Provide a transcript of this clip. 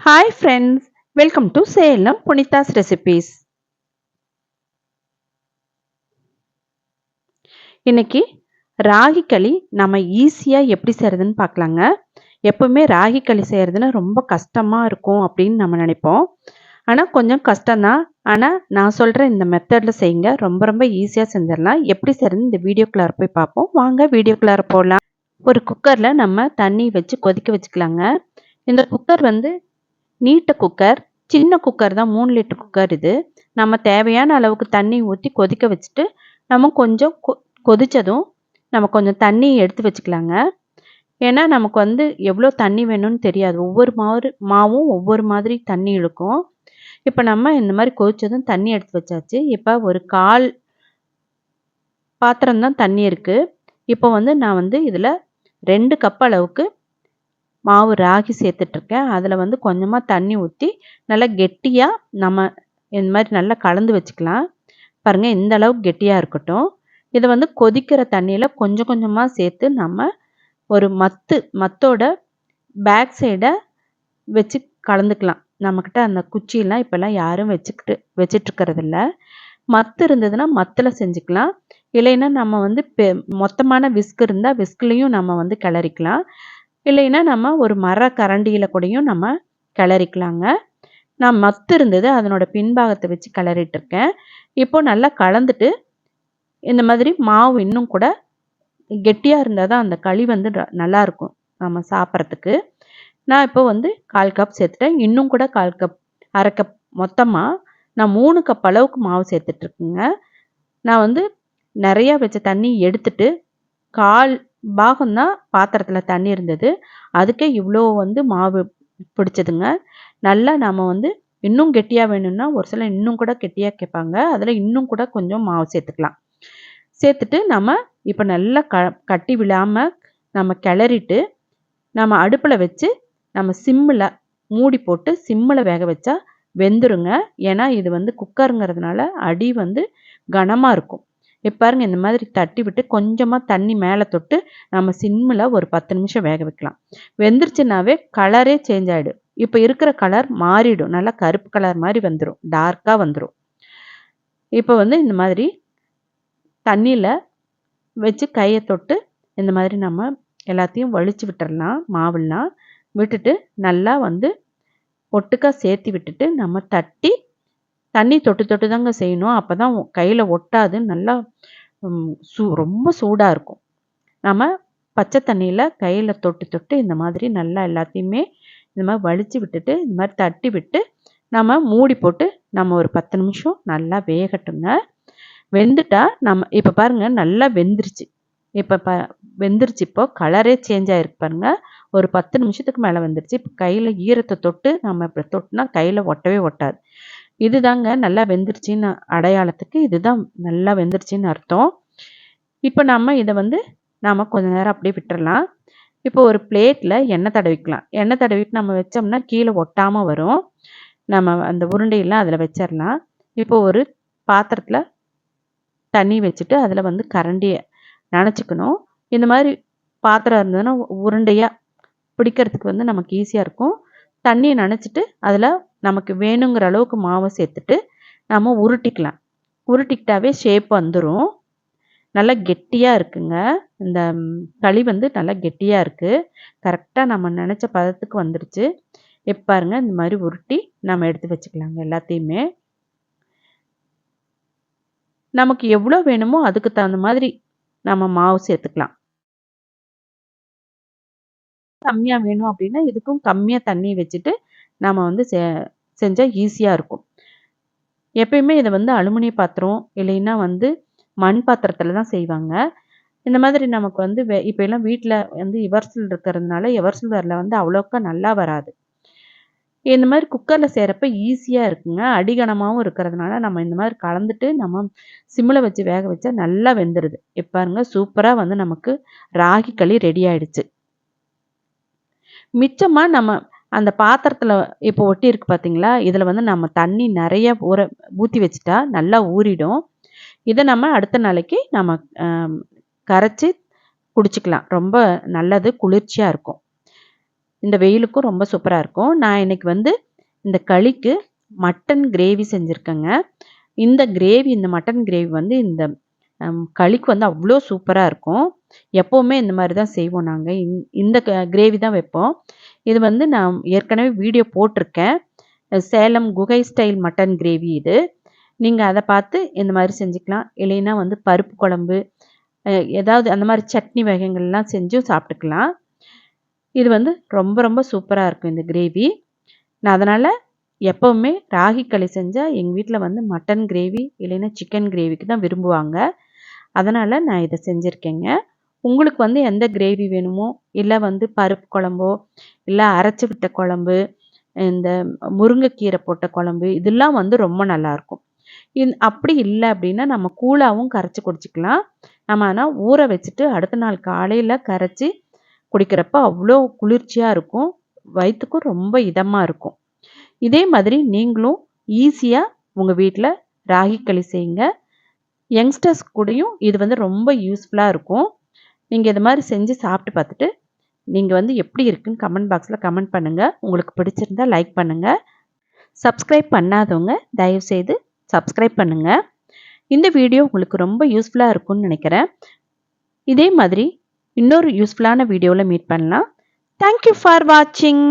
Hi friends welcome to Salem Punitha's recipes இன்னைக்கு ராகி களி நம்ம ஈஸியாக எப்படி செய்கிறதுன்னு பார்க்கலாங்க. எப்பவுமே ராகி களி செய்கிறதுனா ரொம்ப கஷ்டமாக இருக்கும் அப்படின்னு நம்ம நினைப்போம். ஆனால் கொஞ்சம் கஷ்டம்தான். ஆனால் நான் சொல்கிற இந்த மெத்தடில் செய்யுங்க. ரொம்ப ரொம்ப ஈஸியாக செஞ்சிடலாம். எப்படி செய்கிறதுன்னு இந்த வீடியோக்குள்ளார போய் பார்ப்போம். வாங்க வீடியோக்குள்ளார போகலாம். ஒரு குக்கரில் நம்ம தண்ணி வச்சு கொதிக்க வச்சுக்கலாங்க. இந்த குக்கர் வந்து நீட்ட குக்கர் சின்ன குக்கர் தான் மூணு லிட்டர் குக்கர் இது. நம்ம தேவையான அளவுக்கு தண்ணி ஊற்றி கொதிக்க வச்சுட்டு நம்ம கொஞ்சம் கொ கொதித்ததும் நம்ம கொஞ்சம் தண்ணி எடுத்து வச்சுக்கலாங்க. ஏன்னா நமக்கு வந்து எவ்வளோ தண்ணி வேணும்னு தெரியாது. ஒவ்வொரு மாதிரி மாவும் ஒவ்வொரு மாதிரி தண்ணி இழுக்கும். இப்போ நம்ம இந்த மாதிரி கொதிச்சதும் தண்ணி எடுத்து வச்சாச்சு. இப்போ ஒரு கால் பாத்திரம் தான் தண்ணி இருக்குது இப்போ வந்து நான் வந்து இதில் ரெண்டு கப் அளவுக்கு மாவு ராகி சேர்த்துட்ருக்கேன். அதில் வந்து கொஞ்சமாக தண்ணி ஊற்றி நல்லா கெட்டியாக நம்ம இந்த மாதிரி நல்லா கலந்து வச்சுக்கலாம். பாருங்கள் இந்த அளவுக்கு கெட்டியாக இருக்கட்டும். இதை வந்து கொதிக்கிற தண்ணியில் கொஞ்சம் கொஞ்சமாக சேர்த்து நம்ம ஒரு மத்து மத்தோட பேக் சைடை வச்சு கலந்துக்கலாம். நம்மக்கிட்ட அந்த குச்சியெல்லாம் இப்போல்லாம் யாரும் வச்சுக்கிட்டு வச்சிட்ருக்கறதில்ல. மத்து இருந்ததுன்னா மத்தில் செஞ்சுக்கலாம். இல்லைன்னா நம்ம வந்து பெ மொத்தமான விஸ்க் இருந்தால் விஸ்க்லேயும் நம்ம வந்து கிளறிக்கலாம். இல்லைன்னா நம்ம ஒரு மர கரண்டியில் கூடயும் நம்ம கிளறிக்கலாங்க. நான் மத்து இருந்தது அதனோட பின்பாகத்தை வச்சு கிளறிட்டுருக்கேன் இப்போ நல்லா கலந்துட்டு இந்த மாதிரி மாவு இன்னும் கூட கெட்டியாக இருந்தால் தான் அந்த களி வந்து நல்லாயிருக்கும் நம்ம சாப்பிட்றதுக்கு. நான் இப்போ வந்து கால் கப் சேர்த்துட்டேன். இன்னும் கூட கால் கப் அரை கப் மொத்தமாக நான் மூணு கப் அளவுக்கு மாவு சேர்த்துட்ருக்குங்க நான் வந்து நிறையா வச்ச தண்ணி எடுத்துட்டு கால் பாகம்தான் பாத்திரத்தில் தண்ணி இருந்தது. அதுக்கே இவ்வளோ வந்து மாவு பிடிச்சதுங்க. நல்லா நம்ம வந்து இன்னும் கெட்டியாக வேணும்னா ஒரு சிலர் இன்னும் கூட கெட்டியாக கேட்பாங்க. அதில் இன்னும் கூட கொஞ்சம் மாவு சேர்த்துக்கலாம். சேர்த்துட்டு நம்ம இப்போ நல்லா க கட்டி விழாமல் நம்ம கிளறிட்டு நம்ம அடுப்பில் வச்சு நம்ம சிம்மில் மூடி போட்டு சிம்மில் வேக வச்சா வெந்துருங்க. ஏன்னா இது வந்து குக்கருங்கிறதுனால அடி வந்து கனமாக இருக்கும். இப்போ பாருங்க இந்த மாதிரி தட்டி விட்டு கொஞ்சமாக தண்ணி மேலே தொட்டு நம்ம சிம்மில் ஒரு பத்து நிமிஷம் வேக வைக்கலாம். வெந்துருச்சுனாவே கலரே சேஞ்ச் ஆகிடும் இப்போ இருக்கிற கலர் மாறிடும். நல்லா கருப்பு கலர் மாதிரி வந்துடும் டார்க்காக வந்துடும் இப்போ வந்து இந்த மாதிரி தண்ணியில் வச்சு கையை தொட்டு இந்த மாதிரி நம்ம எல்லாத்தையும் வலிச்சு விட்டுடலாம் மாவுலாம் விட்டுட்டு நல்லா வந்து ஒட்டுக்காக சேர்த்து விட்டுட்டு நம்ம தட்டி தண்ணி தொட்டு தொட்டு தாங்க செய்யணும். அப்போ தான் கையில் ஒட்டாது. நல்லா சூ ரொம்ப சூடாக இருக்கும். நம்ம பச்சை தண்ணியில் கையில் தொட்டு தொட்டு இந்த மாதிரி நல்லா எல்லாத்தையுமே இந்த மாதிரி வலிச்சு விட்டுட்டு இந்த மாதிரி தட்டி விட்டு நம்ம மூடி போட்டு நம்ம ஒரு பத்து நிமிஷம் நல்லா வேகட்டுங்க. வெந்துட்டா நம்ம இப்போ பாருங்கள் நல்லா வெந்துருச்சு. இப்போ ப வெந்துருச்சு. இப்போ கலரே சேஞ்ச் ஆகிருக்கு பாருங்கள் ஒரு பத்து நிமிஷத்துக்கு மேலே வந்துருச்சு. இப்போ கையில் ஈரத்தை தொட்டு நம்ம இப்போ தொட்டுனா கையில் ஒட்டவே ஒட்டாது. இதுதாங்க நல்லா வெந்துருச்சின்னு அடையாளத்துக்கு இதுதான் நல்லா வெந்துருச்சின்னு அர்த்தம். இப்போ நம்ம இதை வந்து நாம் கொஞ்ச நேரம் அப்படியே விட்டுறலாம். இப்போ ஒரு பிளேட்டில் எண்ணெய் தடவிக்கலாம். எண்ணெய் தடவிட்டு நம்ம வச்சோம்னா கீழே ஒட்டாமல் வரும். நம்ம அந்த உருண்டையெல்லாம் அதில் வச்சிடலாம் இப்போ ஒரு பாத்திரத்தில் தண்ணி வச்சுட்டு அதில் வந்து கரண்டியை நினச்சிக்கணும். இந்த மாதிரி பாத்திரம் இருந்ததுன்னா உருண்டையாக பிடிக்கிறதுக்கு வந்து நமக்கு ஈஸியாக இருக்கும். தண்ணியை நனைச்சிட்டு அதில் நமக்கு வேணுங்கிற அளவுக்கு மாவை சேர்த்துட்டு நம்ம உருட்டிக்கலாம். உருட்டிக்கிட்டாவே ஷேப் வந்துடும் நல்லா கெட்டியாக இருக்குங்க. இந்த களி வந்து நல்லா கெட்டியாக இருக்குது கரெக்டாக நம்ம நினச்ச பதத்துக்கு வந்துடுச்சு எப்பாருங்க இந்த மாதிரி உருட்டி நம்ம எடுத்து வச்சுக்கலாங்க எல்லாத்தையுமே. நமக்கு எவ்வளோ வேணுமோ அதுக்கு தகுந்த மாதிரி நம்ம மாவு சேர்த்துக்கலாம். கம்மியாக வேணும் அப்படின்னா இதுக்கும் கம்மியாக தண்ணி வச்சுட்டு நாம் வந்து செ செஞ்சால் ஈஸியாக இருக்கும். எப்பயுமே இதை வந்து அலுமினிய பாத்திரம் இல்லைன்னா வந்து மண் பாத்திரத்தில் தான் செய்வாங்க. இந்த மாதிரி நமக்கு வந்து வே இப்போ எல்லாம் வீட்டில் வந்து எவர்சில் இருக்கிறதுனால எவர்சில் வரல வந்து அவ்வளோக்கா நல்லா வராது. இந்த மாதிரி குக்கரில் செய்கிறப்ப ஈஸியாக இருக்குங்க. அடிகனமாகவும் இருக்கிறதுனால நம்ம இந்த மாதிரி கலந்துட்டு நம்ம சிம்மில் வச்சு வேக வச்சா நல்லா வெந்துடுது எப்பாருங்க சூப்பராக வந்து நமக்கு ராகி களி ரெடி ஆயிடுச்சு. மிச்சமாக நம்ம அந்த பாத்திரத்தில் இப்போ ஒட்டியிருக்கு பார்த்தீங்களா இதில் வந்து நம்ம தண்ணி நிறைய ஊற ஊற்றி வச்சுட்டா நல்லா ஊறிடும். இதை நம்ம அடுத்த நாளைக்கு நம்ம கரைச்சி குடிச்சிக்கலாம். ரொம்ப நல்லது குளிர்ச்சியாக இருக்கும். இந்த வெயிலுக்கும் ரொம்ப சூப்பராக இருக்கும். நான் இன்னைக்கு வந்து இந்த களிக்கு மட்டன் கிரேவி செஞ்சுருக்கேங்க. இந்த கிரேவி இந்த மட்டன் கிரேவி வந்து இந்த களிக்கு வந்து அவ்வளோ சூப்பராக இருக்கும். எப்போவுமே இந்த மாதிரி தான் செய்வோம் நாங்கள் இந்த கிரேவி தான் வைப்போம். இது வந்து நான் ஏற்கனவே வீடியோ போட்டிருக்கேன். சேலம் குகை ஸ்டைல் மட்டன் கிரேவி இது. நீங்கள் அதை பார்த்து இந்த மாதிரி செஞ்சுக்கலாம். இல்லைன்னா வந்து பருப்பு குழம்பு ஏதாவது அந்த மாதிரி சட்னி வகைகள்லாம் செஞ்சும் சாப்பிட்டுக்கலாம். இது வந்து ரொம்ப ரொம்ப சூப்பராக இருக்கும் இந்த கிரேவி. நான் அதனால் எப்போவுமே ராகி களி செஞ்சால் எங்கள் வீட்டில் வந்து மட்டன் கிரேவி இல்லைன்னா சிக்கன் கிரேவிக்கு தான் விரும்புவாங்க. அதனால் நான் இதை செஞ்சுருக்கேங்க. உங்களுக்கு வந்து எந்த கிரேவி வேணுமோ இல்லை வந்து பருப்பு குழம்போ இல்லை அரைச்சி விட்ட குழம்பு இந்த முருங்கைக்கீரை போட்ட குழம்பு இதெல்லாம் வந்து ரொம்ப நல்லாயிருக்கும். இந் அப்படி இல்லை அப்படின்னா நம்ம கூழாவும் கரைச்சி குடிச்சிக்கலாம். நம்ம ஆனால் ஊற வச்சுட்டு அடுத்த நாள் காலையில் கரைச்சி குடிக்கிறப்ப அவ்வளோ குளிர்ச்சியாக இருக்கும். வயிற்றுக்கும் ரொம்ப இதமாக இருக்கும். இதே மாதிரி நீங்களும் ஈஸியாக உங்கள் வீட்டில் ராகி களி செய்யுங்க. யங்ஸ்டர்ஸ் கூடயும் இது வந்து ரொம்ப யூஸ்ஃபுல்லாக இருக்கும். நீங்கள் இது மாதிரி செஞ்சு சாப்பிட்டு பார்த்துட்டு நீங்கள் வந்து எப்படி இருக்குன்னு கமெண்ட் பாக்ஸில் கமெண்ட் பண்ணுங்கள் உங்களுக்கு பிடிச்சிருந்தா லைக் பண்ணுங்கள் சப்ஸ்கிரைப் பண்ணாதவங்க தயவுசெய்து சப்ஸ்கிரைப் பண்ணுங்கள் இந்த வீடியோ உங்களுக்கு ரொம்ப யூஸ்ஃபுல்லாக இருக்கும்னு நினைக்கிறேன். இதே மாதிரி இன்னொரு யூஸ்ஃபுல்லான வீடியோவில் மீட் பண்ணலாம். தேங்க்யூ ஃபார் வாட்சிங்